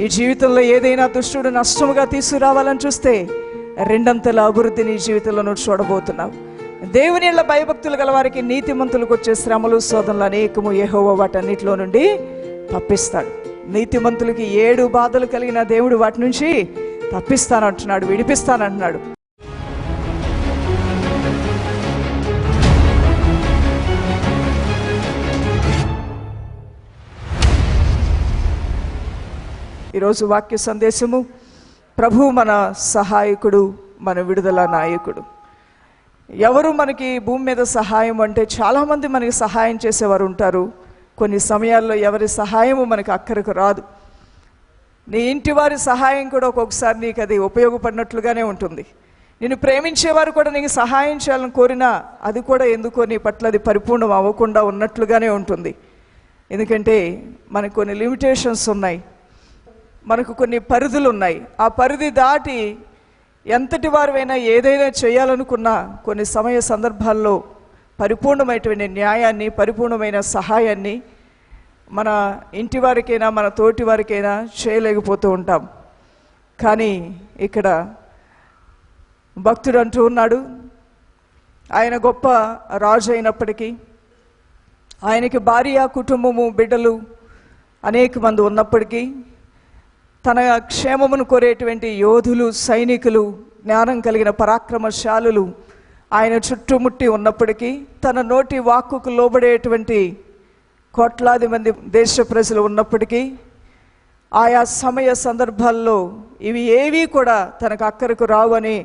ఈ జీవితంలో ఏదైనా దుష్టుడు నష్టముగా తీసుకురావాలని చూస్తే రెండంతల అభివృద్ధిని నీ జీవితంలో నువ్వు చూడబోతున్నావు. దేవుని ఇళ్ళ భయభక్తులు గల వారికి నీతిమంతులకు వచ్చే శ్రమలు శోధనలు అనేకము ఏహోవో వాటన్నిటిలో నుండి తప్పిస్తాడు. నీతిమంతులకి ఏడు బాధలు కలిగిన దేవుడు వాటి నుంచి తప్పిస్తానంటున్నాడు విడిపిస్తానంటున్నాడు. ఈరోజు వాక్య సందేశము. ప్రభు మన సహాయకుడు మన విడుదల నాయకుడు. ఎవరు మనకి భూమి మీద సహాయం అంటే చాలామంది మనకి సహాయం చేసేవారు ఉంటారు. కొన్ని సమయాల్లో ఎవరి సహాయము మనకి అక్కరకు రాదు. నీ ఇంటి వారి సహాయం కూడా ఒక్కొక్కసారి నీకు అది ఉపయోగపడినట్లుగానే ఉంటుంది. నేను ప్రేమించేవారు కూడా నీకు సహాయం చేయాలని కోరినా అది కూడా ఎందుకో నీ పట్ల అది పరిపూర్ణం అవ్వకుండా ఉన్నట్లుగానే ఉంటుంది. ఎందుకంటే మనకు కొన్ని లిమిటేషన్స్ ఉన్నాయి. మనకు కొన్ని పరిధులు ఉన్నాయి ఆ పరిధి దాటి ఎంతటి వారివైనా ఏదైనా చేయాలనుకున్నా కొన్ని సమయ సందర్భాల్లో పరిపూర్ణమైనటువంటి న్యాయాన్ని పరిపూర్ణమైన సహాయాన్ని మన ఇంటి వారికైనా మన తోటి వారికైనా చేయలేకపోతూ ఉంటాం. కానీ ఇక్కడ భక్తుడు అంటూ ఉన్నాడు ఆయన గొప్ప రాజు అయినప్పటికీ ఆయనకి భార్య కుటుంబము బిడ్డలు అనేక మంది ఉన్నప్పటికీ తన క్షేమమును కోరేటువంటి యోధులు సైనికులు జ్ఞానం కలిగిన పరాక్రమశాలులు ఆయన చుట్టుముట్టి ఉన్నప్పటికీ తన నోటి వాక్కుకు లోబడేటువంటి కోట్లాది మంది దేశ ప్రజలు ఉన్నప్పటికీ ఆయా సమయ సందర్భాల్లో ఇవి ఏవీ కూడా తనకు అక్కరకు రావు అని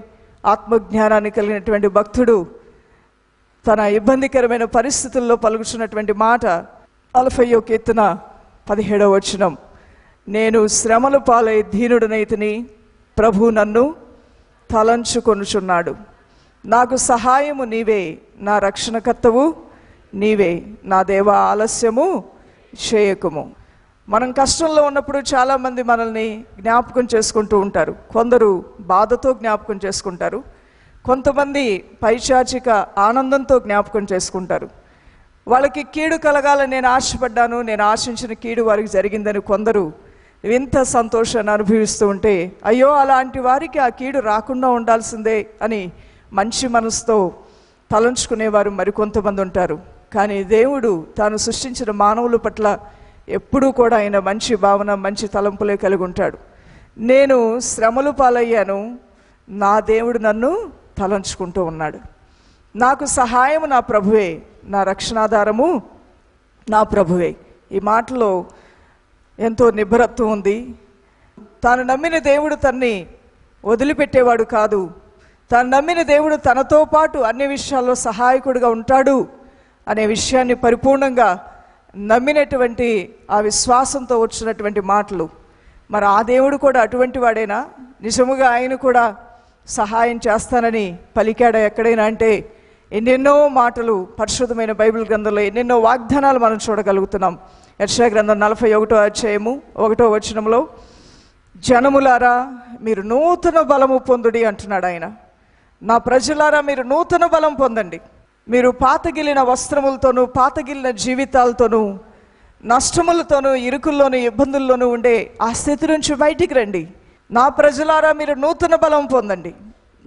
ఆత్మజ్ఞానాన్ని కలిగినటువంటి భక్తుడు తన ఇబ్బందికరమైన పరిస్థితుల్లో పలుకుతున్నటువంటి మాట నలభయో కీర్తన పదిహేడవ వచనం. నేను శ్రమలు పాలై దీనుడనైతిని ప్రభు నన్ను తలంచుకొనుచున్నాడు. నాకు సహాయము నీవే నా రక్షణకర్తవు నీవే నా దేవ ఆలస్యము చేయకుము. మనం కష్టంలో ఉన్నప్పుడు చాలామంది మనల్ని జ్ఞాపకం చేసుకుంటూ ఉంటారు. కొందరు బాధతో జ్ఞాపకం చేసుకుంటారు. కొంతమంది పైశాచిక ఆనందంతో జ్ఞాపకం చేసుకుంటారు. వాళ్ళకి కీడు కలగాలని నేను ఆశపడ్డాను నేను ఆశించిన కీడు వారికి జరిగిందని కొందరు వింత సంతోషాన్ని అనుభవిస్తూ ఉంటే అయ్యో అలాంటి వారికి ఆ కీడు రాకుండా ఉండాల్సిందే అని మంచి మనసుతో తలంచుకునేవారు మరికొంతమంది ఉంటారు. కానీ దేవుడు తాను సృష్టించిన మానవుల పట్ల ఎప్పుడూ కూడా ఆయన మంచి భావన మంచి తలంపులే కలిగి ఉంటాడు. నేను శ్రమలు పాలయ్యాను నా దేవుడు నన్ను తలంచుకుంటూ ఉన్నాడు. నాకు సహాయము నా ప్రభువే నా రక్షణాధారము నా ప్రభువే. ఈ మాటలో ఎంతో నిబ్బరత్వం ఉంది. తాను నమ్మిన దేవుడు తన్ని వదిలిపెట్టేవాడు కాదు. తాను నమ్మిన దేవుడు తనతో పాటు అన్ని విషయాల్లో సహాయకుడిగా ఉంటాడు అనే విషయాన్ని పరిపూర్ణంగా నమ్మినటువంటి ఆ విశ్వాసంతో వచ్చినటువంటి మాటలు. మరి ఆ దేవుడు కూడా అటువంటి వాడేనా? నిజముగా ఆయన కూడా సహాయం చేస్తానని పలికాడ ఎక్కడైనా? అంటే ఎన్నెన్నో మాటలు పరిశుద్ధమైన బైబిల్ గ్రంథంలో ఎన్నెన్నో వాగ్దానాలు మనం చూడగలుగుతున్నాం. యర్షా గ్రంథం నలభై ఒకటో అధ్యాయము ఒకటో వచనంలో జనములారా మీరు నూతన బలము పొందుడి అంటున్నాడు ఆయన. నా ప్రజలారా మీరు నూతన బలం పొందండి. మీరు పాతగిలిన వస్త్రములతోనూ పాతగిలిన జీవితాలతోనూ నష్టములతోనూ ఇరుకుల్లోనూ ఇబ్బందుల్లోనూ ఉండే ఆ స్థితి నుంచి బయటికి రండి. నా ప్రజలారా మీరు నూతన బలం పొందండి.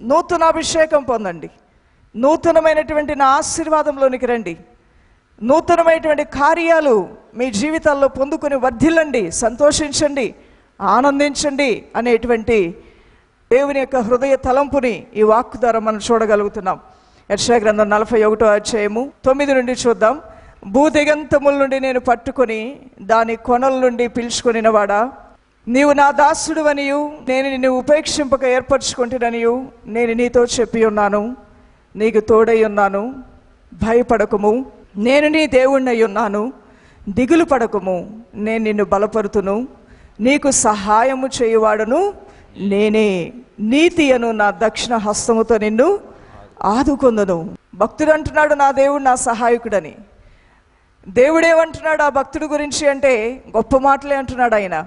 నూతన అభిషేకం పొందండి. నూతనమైనటువంటి నా ఆశీర్వాదంలోనికి రండి. నూతనమైనటువంటి కార్యాలు మీ జీవితాల్లో పొందుకుని వర్ధిల్లండి సంతోషించండి ఆనందించండి అనేటువంటి దేవుని యొక్క హృదయ తలంపుని ఈ వాక్ ద్వారా మనం చూడగలుగుతున్నాం. యక్షగ్రంథం నలభై ఒకటో అధ్యాయము తొమ్మిది నుండి చూద్దాం. భూదిగంతముల నుండి నేను పట్టుకొని దాని కొనల నుండి పిలుచుకొనినవాడా? నీవు నా దాసుడు అనియు నేను నిన్ను ఉపేక్షింపక ఏర్పరచుకుంటుననియు నేను నీతో చెప్పి ఉన్నాను నీకు తోడై ఉన్నాను. భయపడకము. నేను నీ దేవుణ్ణి ఉన్నాను దిగులు పడకము. నేను నిన్ను బలపరుతును. నీకు సహాయము చేయువాడును. నేనే నీతి అను నా దక్షిణ హస్తముతో నిన్ను ఆదుకొందును. భక్తుడు అంటున్నాడు నా దేవుడు నా సహాయకుడని. దేవుడేమంటున్నాడు ఆ భక్తుడి గురించి అంటే గొప్ప మాటలే అంటున్నాడు ఆయన.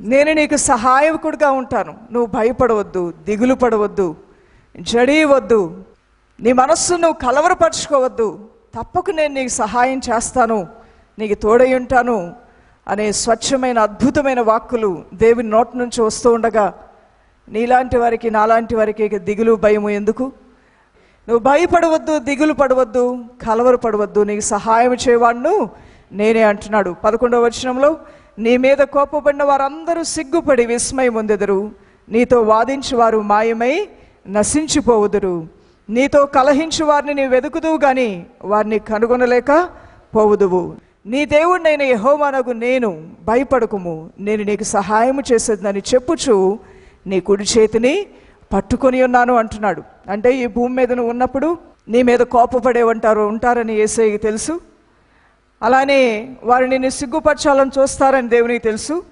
నేను నీకు సహాయకుడిగా ఉంటాను. నువ్వు భయపడవద్దు దిగులు పడవద్దు జడీవద్దు నీ మనస్సు నువ్వు కలవరపరుచుకోవద్దు. తప్పక నేను నీకు సహాయం చేస్తాను నీకు తోడై ఉంటాను అనే స్వచ్ఛమైన అద్భుతమైన వాక్కులు దేవుని నోటి నుంచి వస్తూ ఉండగా నీలాంటి వారికి నాలాంటి వారికి దిగులు భయము ఎందుకు? నువ్వు భయపడవద్దు దిగులు పడవద్దు కలవరు పడవద్దు నీకు సహాయం చేయవాడును నేనే అంటున్నాడు. పదకొండవ వచనంలో నీ మీద కోపపడిన వారందరూ సిగ్గుపడి విస్మయం పొందెదరు నీతో వాదించి వారు మాయమై నశించిపోవుదురు. నీతో కలహించు వారిని నీ వెతుకుదువు గాని వారిని కనుగొనలేక పోవుదువు. నీ దేవుడినైన యహోమానగు నేను భయపడకుము. నేను నీకు సహాయము చేసేదని చెప్పుచు నీ కుడి చేతిని పట్టుకొని ఉన్నాను అంటున్నాడు. అంటే ఈ భూమి మీద నువ్వు ఉన్నప్పుడు నీ మీద కోపపడే ఉంటారు ఉంటారని ఏసైకి తెలుసు. అలానే వారిని నిన్ను సిగ్గుపరచాలని చూస్తారని దేవునికి తెలుసు.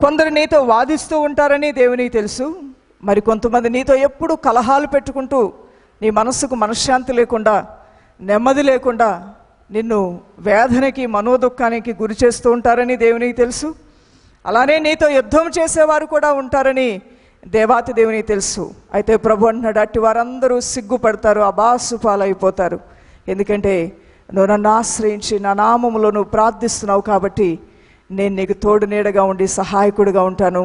కొందరు నీతో వాదిస్తూ ఉంటారని దేవునికి తెలుసు. మరి కొంతమంది నీతో ఎప్పుడు కలహాలు పెట్టుకుంటూ నీ మనస్సుకు మనశ్శాంతి లేకుండా నెమ్మది లేకుండా నిన్ను వేదనకి మనోదుఖానికి గురి చేస్తూ ఉంటారని దేవునికి తెలుసు. అలానే నీతో యుద్ధం చేసేవారు కూడా ఉంటారని దేవాతి దేవునికి తెలుసు. అయితే ప్రభు అంటున్నాడు అట్టి వారందరూ సిగ్గుపడతారు అబాసు పాలైపోతారు ఎందుకంటే నువ్వు నన్ను ఆశ్రయించి నా నామములో నువ్వు ప్రార్థిస్తున్నావు కాబట్టి నేను నీకు తోడు నీడగా ఉండి సహాయకుడిగా ఉంటాను.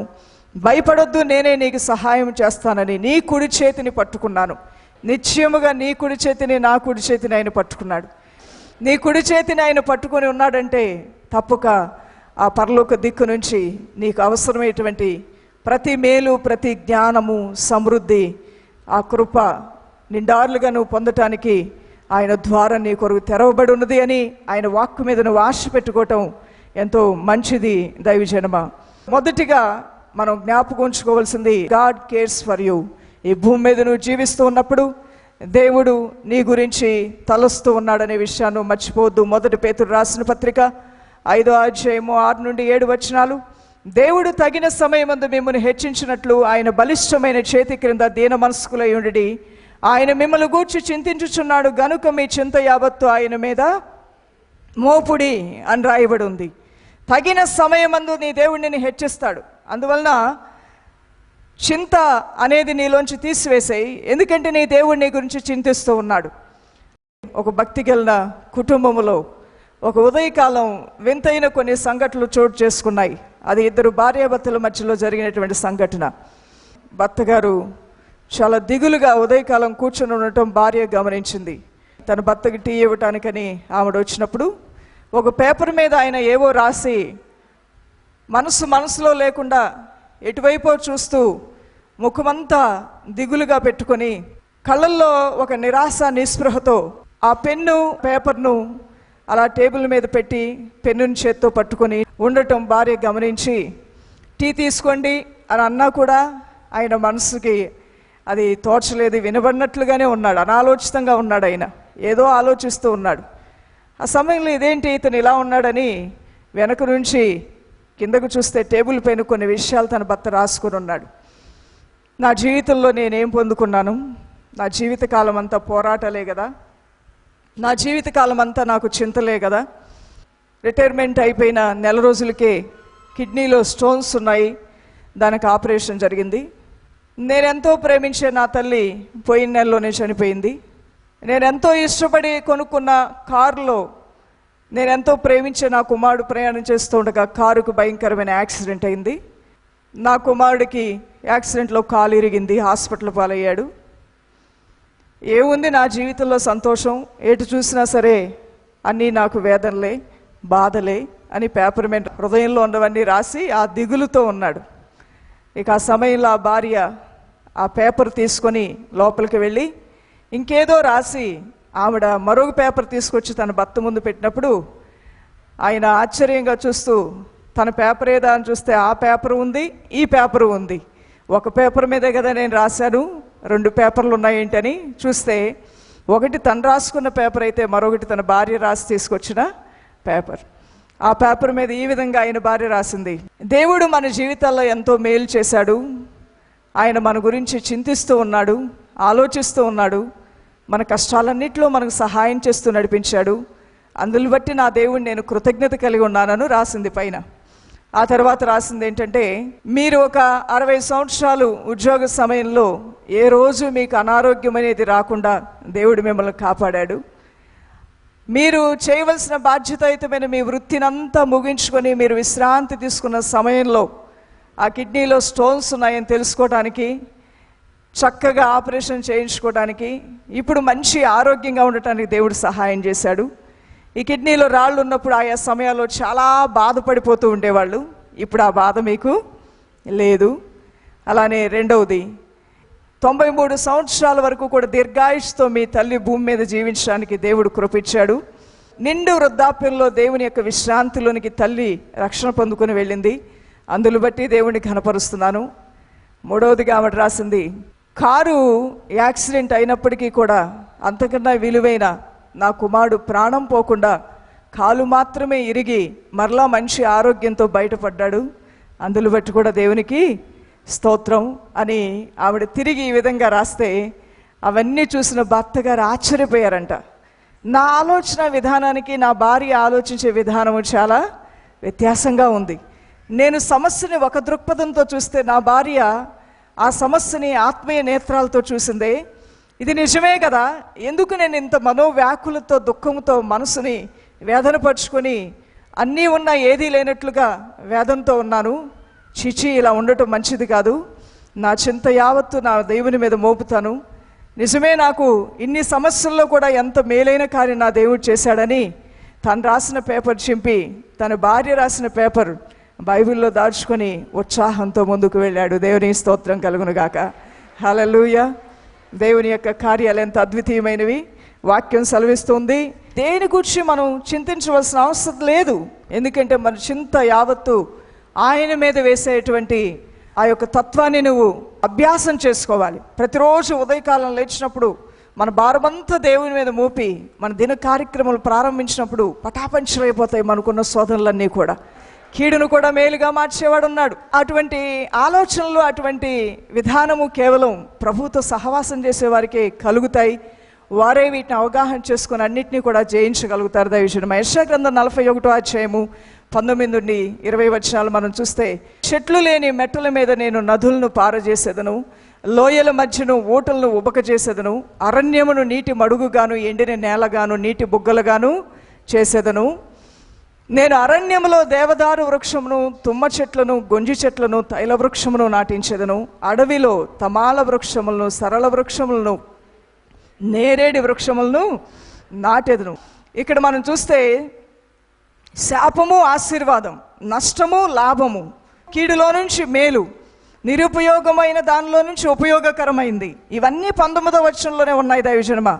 భయపడొద్దు నేనే నీకు సహాయం చేస్తానని నీ కుడి చేతిని పట్టుకున్నాను. నిశ్చయముగా నీ కుడి చేతిని నా కుడి చేతిని ఆయన పట్టుకున్నాడు. నీ కుడి చేతిని ఆయన పట్టుకొని ఉన్నాడంటే తప్పక ఆ పరలోక దిక్కు నుంచి నీకు అవసరమైనటువంటి ప్రతి మేలు ప్రతి జ్ఞానము సమృద్ధి ఆ కృప నిండారులుగా నువ్వు పొందటానికి ఆయన ద్వారా నీ కొరకు తెరవబడి ఉన్నది అని ఆయన వాక్కు మీద నువ్వు ఆశ పెట్టుకోవటం ఎంతో మంచిది దైవజనమ. మొదటిగా మనం జ్ఞాపకం ఉంచుకోవాల్సింది గాడ్ కేర్స్ ఫర్ యూ ఈ భూమి మీద నువ్వు జీవిస్తూ ఉన్నప్పుడు దేవుడు నీ గురించి తలస్తూ ఉన్నాడనే విషయాన్ని మర్చిపోవద్దు. మొదటి పేతుడు రాసిన పత్రిక ఐదో అధ్యాయము ఆరు నుండి ఏడు వచనాలు. దేవుడు తగిన సమయమందు మిమ్మల్ని హెచ్చించినట్లు ఆయన బలిష్టమైన చేతి క్రింద దీన మనస్కులై ఉండి ఆయన మిమ్మల్ని గూర్చి చింతించుచున్నాడు. గనుక మీ చింత యావత్తు ఆయన మీద మోపుడి అని రాయబడి ఉంది. తగిన సమయమందు నీ దేవుడిని హెచ్చిస్తాడు. అందువలన చింత అనేది నీలోంచి తీసివేసేయి ఎందుకంటే నీ దేవుడు నీ గురించి చింతిస్తూ ఉన్నాడు. ఒక భక్తి గెలిన కుటుంబంలో ఒక ఉదయకాలం వింతైన కొన్ని సంఘటనలు చోటు చేసుకున్నాయి. అది ఇద్దరు భార్యాభర్తల మధ్యలో జరిగినటువంటి సంఘటన. భర్త గారు చాలా దిగులుగా ఉదయకాలం కూర్చొని ఉండటం భార్య గమనించింది. తన భర్తకి టీ ఇవ్వటానికని ఆవిడ వచ్చినప్పుడు ఒక పేపర్ మీద ఆయన ఏవో రాసి మనసు మనసులో లేకుండా ఎటువైపో చూస్తూ ముఖమంతా దిగులుగా పెట్టుకొని కళ్ళల్లో ఒక నిరాశ నిస్పృహతో ఆ పెన్ను పేపర్ను అలా టేబుల్ మీద పెట్టి పెన్నుని చేత్తో పట్టుకొని ఉండటం భార్య గమనించి టీ తీసుకోండి అని అన్నా కూడా ఆయన మనసుకి అది తోచలేదు. వినబడినట్లుగానే ఉన్నాడు. అనాలోచితంగా ఉన్నాడు ఆయన. ఏదో ఆలోచిస్తూ ఉన్నాడు. ఆ సమయంలో ఇదేంటి ఇతను ఇలా ఉన్నాడని వెనక నుంచి కిందకు చూస్తే టేబుల్ పైన కొన్ని విషయాలు తన భర్త రాసుకుని ఉన్నాడు. నా జీవితంలో నేనేం పొందుకున్నాను? నా జీవితకాలం అంతా పోరాటలే కదా? నా జీవితకాలం అంతా నాకు చింతలే కదా? రిటైర్మెంట్ అయిపోయిన నెల రోజులకే కిడ్నీలో స్టోన్స్ ఉన్నాయి. దానికి ఆపరేషన్ జరిగింది. నేనెంతో ప్రేమించే నా తల్లి పోయిన నెలలోనే చనిపోయింది. నేనెంతో ఇష్టపడి కొనుక్కున్న కారులో నేను ఎంతో ప్రేమించే నా కుమారుడు ప్రయాణం చేస్తూ ఉండగా కారుకు భయంకరమైన యాక్సిడెంట్ అయింది. నా కుమారుడికి యాక్సిడెంట్లో కాలు ఇరిగింది హాస్పిటల్ పాలయ్యాడు. ఏముంది నా జీవితంలో సంతోషం? ఎటు చూసినా సరే అన్నీ నాకు వేదనలే బాధలే అని పేపర్ మీద హృదయంలో ఉన్నవన్నీ రాసి ఆ దిగులుతో ఉన్నాడు. ఇక ఆ సమయంలో ఆ భార్య ఆ పేపర్ తీసుకొని లోపలికి వెళ్ళి ఇంకేదో రాసి ఆవిడ మరొక పేపర్ తీసుకొచ్చి తన భర్త ముందు పెట్టినప్పుడు ఆయన ఆశ్చర్యంగా చూస్తూ తన పేపర్ ఏదా అని చూస్తే ఆ పేపర్ ఉంది ఈ పేపర్ ఉంది. ఒక పేపర్ మీదే కదా నేను రాశాను రెండు పేపర్లు ఉన్నాయేంటని చూస్తే ఒకటి తను రాసుకున్న పేపర్ అయితే మరొకటి తన భార్య రాసి తీసుకొచ్చిన పేపర్. ఆ పేపర్ మీద ఈ విధంగా ఆయన భార్య రాసింది. దేవుడు మన జీవితాల్లో ఎంతో మేలు చేశాడు. ఆయన మన గురించి చింతిస్తూ ఉన్నాడు ఆలోచిస్తూ ఉన్నాడు. మన కష్టాలన్నింటిలో మనకు సహాయం చేస్తూ నడిపించాడు. అందుని బట్టి నా దేవుడు నేను కృతజ్ఞత కలిగి ఉన్నానని రాసింది పైన. ఆ తర్వాత రాసింది ఏంటంటే మీరు ఒక అరవై సంవత్సరాలు ఉద్యోగ సమయంలో ఏ రోజు మీకు అనారోగ్యం అనేది రాకుండా దేవుడు మిమ్మల్ని కాపాడాడు. మీరు చేయవలసిన బాధ్యతాయుతమైన మీ వృత్తినంతా ముగించుకొని మీరు విశ్రాంతి తీసుకున్న సమయంలో ఆ కిడ్నీలో స్టోన్స్ ఉన్నాయని తెలుసుకోవడానికి చక్కగా ఆపరేషన్ చేయించుకోవడానికి ఇప్పుడు మంచి ఆరోగ్యంగా ఉండటానికి దేవుడు సహాయం చేశాడు. ఈ కిడ్నీలో రాళ్ళు ఉన్నప్పుడు ఆయా సమయాల్లో చాలా బాధపడిపోతూ ఉండేవాళ్ళు. ఇప్పుడు ఆ బాధ మీకు లేదు. అలానే రెండవది తొంభై మూడు సంవత్సరాల వరకు కూడా దీర్ఘాయుష్తో మీ తల్లి భూమి మీద జీవించడానికి దేవుడు కృపించాడు. నిండు వృద్ధాప్యంలో దేవుని యొక్క విశ్రాంతిలోనికి తల్లి రక్షణ పొందుకుని వెళ్ళింది. అందులో బట్టి దేవుని కనపరుస్తున్నాను మూడవదిగా ఆవిడ రాసింది కారు యాక్సిడెంట్ అయినప్పటికీ కూడా అంతకన్నా విలువైన నా కుమారుడు ప్రాణం పోకుండా కాలు మాత్రమే ఇరిగి మరలా మంచి ఆరోగ్యంతో బయటపడ్డాడు. అందులో బట్టి కూడా దేవునికి స్తోత్రం అని ఆవిడ తిరిగి ఈ విధంగా రాస్తే అవన్నీ చూసిన భర్త గారు ఆశ్చర్యపోయారంట. నా ఆలోచన విధానానికి నా భార్య ఆలోచించే విధానము చాలా వ్యత్యాసంగా ఉంది. నేను సమస్యని ఒక దృక్పథంతో చూస్తే నా భార్య ఆ సమస్యని ఆత్మీయ నేత్రాలతో చూసిందే. ఇది నిజమే కదా? ఎందుకు నేను ఇంత మనోవ్యాకులతో దుఃఖంతో మనసుని వేదనపరుచుకొని అన్నీ ఉన్నా ఏదీ లేనట్లుగా వేదంతో ఉన్నాను? చిచి ఇలా ఉండటం మంచిది కాదు. నా చింత యావత్తు నా దేవుని మీద మోపుతాను. నిజమే నాకు ఇన్ని సమస్యల్లో కూడా ఎంత మేలైన కార్యం నా దేవుడు చేశాడని తను రాసిన పేపర్ చింపి తన భార్య రాసిన పేపర్ బైబిల్లో దాచుకొని ఉత్సాహంతో ముందుకు వెళ్ళాడు. దేవుని స్తోత్రం కలుగునుగాక. హలలుయ దేవుని యొక్క కార్యాలు ఎంత అద్వితీయమైనవి. వాక్యం సెలవిస్తుంది. దేని గురించి మనం చింతించవలసిన అవసరం లేదు. ఎందుకంటే మన చింత యావత్తు ఆయన మీద వేసేటువంటి ఆ యొక్క తత్వాన్ని నువ్వు అభ్యాసం చేసుకోవాలి. ప్రతిరోజు ఉదయకాలం లేచినప్పుడు మన భారమంతా దేవుని మీద మోపి మన దిన కార్యక్రమాలు ప్రారంభించినప్పుడు పటాపంచలైపోతాయి మనకున్న శోధనలన్నీ కూడా. కీడును కూడా మేలుగా మార్చేవాడు ఉన్నాడు అటువంటి ఆలోచనలు అటువంటి విధానము కేవలం ప్రభుతో సహవాసం చేసేవారికే కలుగుతాయి. వారే వీటిని అవగాహన చేసుకుని అన్నింటినీ కూడా జయించగలుగుతారు. దయచేయడం యశా గ్రంథం నలభై ఒకటో అధ్యాయము పంతొమ్మిది నుండి ఇరవై వచనాలు మనం చూస్తే చెట్లు లేని మెట్టల మీద నేను నదులను పారజేసేదను లోయల మధ్యను ఊటలను ఉబక చేసేదను అరణ్యమును నీటి మడుగుగాను ఎండిన నేలగాను నీటి బుగ్గలుగాను చేసేదను. నేను అరణ్యములో దేవదారు వృక్షమును తుమ్మ చెట్లను గొంజి చెట్లను తైల వృక్షమును నాటించెదను. అడవిలో తమాల వృక్షములను సరళ వృక్షములను నేరేడి వృక్షములను నాటెదను. ఇక్కడ మనం చూస్తే శాపము ఆశీర్వాదం నష్టము లాభము కీడులో నుంచి మేలు నిరుపయోగమైన దానిలో నుంచి ఉపయోగకరమైంది. ఇవన్నీ పంతొమ్మిదో వచనంలోనే ఉన్నాయి దైవజనమ.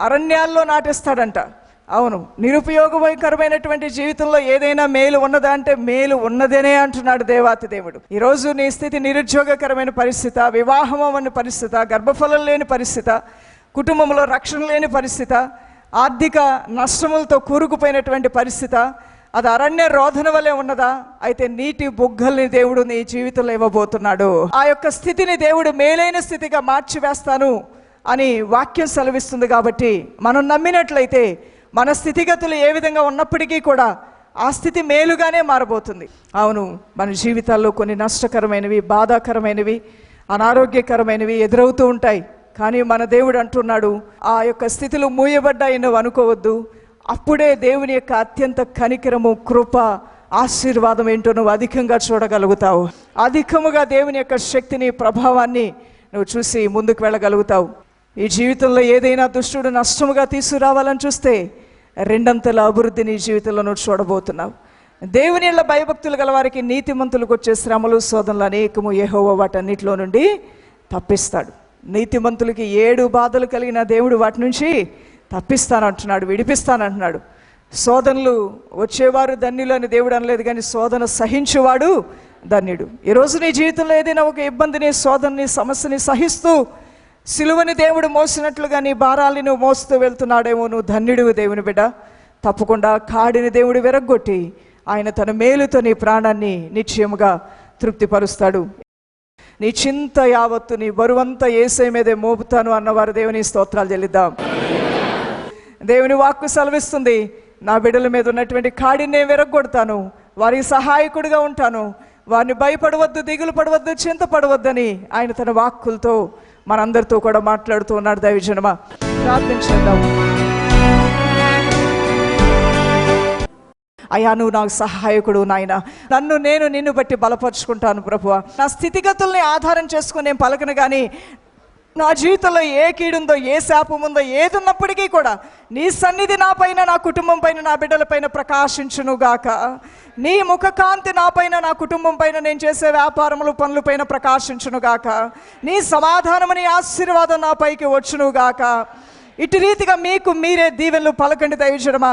అరణ్యాల్లో నాటిస్తాడంట. అవును. నిరుపయోగకరమైనటువంటి జీవితంలో ఏదైనా మేలు ఉన్నదా అంటే మేలు ఉన్నదేనే అంటున్నాడు దేవాతి దేవుడు. ఈరోజు నీ స్థితి నిరుద్యోగకరమైన పరిస్థితి వివాహం అవ్వని పరిస్థితి గర్భఫలం లేని పరిస్థితి కుటుంబంలో రక్షణ లేని పరిస్థితి ఆర్థిక నష్టములతో కూరుకుపోయినటువంటి పరిస్థితి అది అరణ్య రోధన వలె ఉన్నదా? అయితే నీటి బుగ్గల్ని దేవుడు నీ జీవితంలో ఇవ్వబోతున్నాడు. ఆ యొక్క స్థితిని దేవుడు మేలైన స్థితిగా మార్చివేస్తాను అని వాక్యం సెలవిస్తుంది కాబట్టి మనం నమ్మినట్లయితే మన స్థితిగతులు ఏ విధంగా ఉన్నప్పటికీ కూడా ఆ స్థితి మేలుగానే మారబోతుంది. అవును మన జీవితాల్లో కొన్ని నష్టకరమైనవి బాధాకరమైనవి అనారోగ్యకరమైనవి ఎదురవుతూ ఉంటాయి. కానీ మన దేవుడు అంటున్నాడు ఆ యొక్క స్థితిలో మూయబడ్డాయి నువ్వు అనుకోవద్దు. అప్పుడే దేవుని యొక్క అత్యంత కనికరము కృప ఆశీర్వాదం ఏంటో నువ్వు అధికంగా చూడగలుగుతావు. అధికముగా దేవుని యొక్క శక్తిని ప్రభావాన్ని నువ్వు చూసి ముందుకు వెళ్ళగలుగుతావు. ఈ జీవితంలో ఏదైనా దుష్టుడు నష్టముగా తీసుకురావాలని చూస్తే రెండంతల అభివృద్ధి నీ జీవితంలో చూడబోతున్నావు. దేవుని ఇళ్ళ భయభక్తులు గల వారికి నీతిమంతులకు వచ్చే శ్రమలు శోధనలు అనేకము ఏహోవ వాటన్నిటిలో నుండి తప్పిస్తాడు. నీతిమంతులకి ఏడు బాధలు కలిగిన దేవుడు వాటి నుంచి తప్పిస్తానంటున్నాడు విడిపిస్తానంటున్నాడు. శోధనలు వచ్చేవారు ధన్యులు అని దేవుడు అనలేదు కానీ శోధన సహించేవాడు ధన్యుడు. ఈరోజు నీ జీవితంలో ఏదైనా ఒక ఇబ్బందిని శోధనని సమస్యని సహిస్తూ సిలువని దేవుడు మోసినట్లుగా నీ భారాల్ని నువ్వు మోస్తూ వెళ్తున్నాడేమో నువ్వు ధన్యుడివి దేవుని బిడ్డ. తప్పకుండా కాడిని దేవుడు విరగ్గొట్టి ఆయన తన మేలుతో నీ ప్రాణాన్ని నిశ్చయముగా తృప్తిపరుస్తాడు. నీ చింత యావత్తు నీ బరువంతా ఏసై మీదే మోపుతాను అన్నవారు దేవుని స్తోత్రాలు చెల్లిద్దాం. దేవుని వాక్కు సెలవిస్తుంది నా బిడ్డల మీద ఉన్నటువంటి కాడిని నేను విరగొడతాను వారికి సహాయకుడిగా ఉంటాను వారిని భయపడవద్దు దిగులు పడవద్దు చింతపడవద్దని ఆయన తన వాక్కులతో మనందరితో కూడా మాట్లాడుతూ ఉన్నాడు దైవజనమా. ప్రార్థించేద్దాం అయ్యా నువ్వు నాకు సహాయకుడు నాయన. నన్ను నేను నిన్ను బట్టి బలపరుచుకుంటాను ప్రభు నా స్థితిగతుల్ని ఆధారం చేసుకుని నేను పలకను కానీ నా జీవితంలో ఏ కీడుందో ఏ శాపం ఉందో ఏది ఉన్నప్పటికీ కూడా నీ సన్నిధి నా పైన నా కుటుంబం పైన నా బిడ్డల పైన ప్రకాశించునుగాక. నీ ముఖకాంతి నా పైన నా కుటుంబం పైన నేను చేసే వ్యాపారములు పనుల పైన ప్రకాశించునుగాక. నీ సమాధానము నీ ఆశీర్వాదం నా పైకి వచ్చునుగాక. ఇటు రీతిగా మీకు మీరే దీవెనలు పలకండి దయచడమా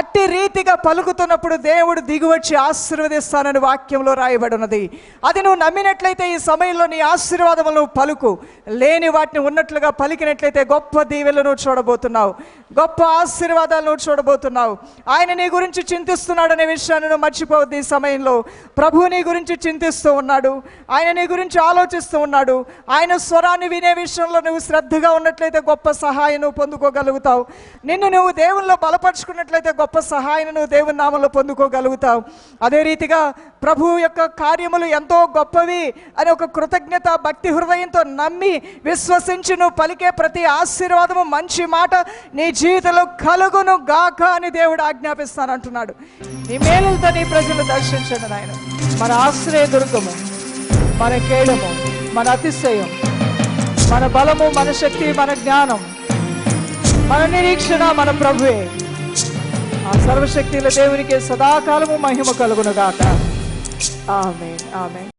అట్టి రీతిగా పలుకుతున్నప్పుడు దేవుడు దిగువచ్చి ఆశీర్వదిస్తానని వాక్యంలో రాయబడి ఉన్నది అది నువ్వు నమ్మినట్లయితే ఈ సమయంలో నీ ఆశీర్వాదములను పలుకు. లేని వాటిని ఉన్నట్లుగా పలికినట్లయితే గొప్ప దీవెనలు నువ్వు చూడబోతున్నావు. గొప్ప ఆశీర్వాదాలు నువ్వు చూడబోతున్నావు. ఆయన నీ గురించి చింతిస్తున్నాడనే విషయాన్ని నువ్వు మర్చిపోవద్దు ఈ సమయంలో. ప్రభు నీ గురించి చింతిస్తూ ఉన్నాడు. ఆయన నీ గురించి ఆలోచిస్తూ ఉన్నాడు. ఆయన స్వరాన్ని వినే విషయంలో నువ్వు శ్రద్ధగా ఉన్నట్లయితే గొప్ప సహాయం నువ్వు పొందుకోగలుగుతావు. నిన్ను నువ్వు దేవుల్లో బలపరుచుకున్నట్లయితే గొప్ప సహాయాన్ని నువ్వు దేవుని నామంలో పొందుకోగలుగుతావు. అదే రీతిగా ప్రభు యొక్క కార్యములు ఎంతో గొప్పవి అని ఒక కృతజ్ఞత భక్తి హృదయంతో నమ్మి విశ్వసించి నువ్వు పలికే ప్రతి ఆశీర్వాదము మంచి మాట నీ జీవితంలో కలుగును గాక అని దేవుడు ఆజ్ఞాపిస్తాను అంటున్నాడు నీ మేలులతో నీ ప్రజలు దర్శించండి నాయన. మన ఆశ్రయ దుర్గము మన కేడము మన అతిశయం మన బలము మన శక్తి మన జ్ఞానం మన నిరీక్షణ మన ప్రభువే. ఆ సర్వశక్తిల దేవునికి సదాకాలము మహిమ కలుగునుగాక. ఆమె ఆమె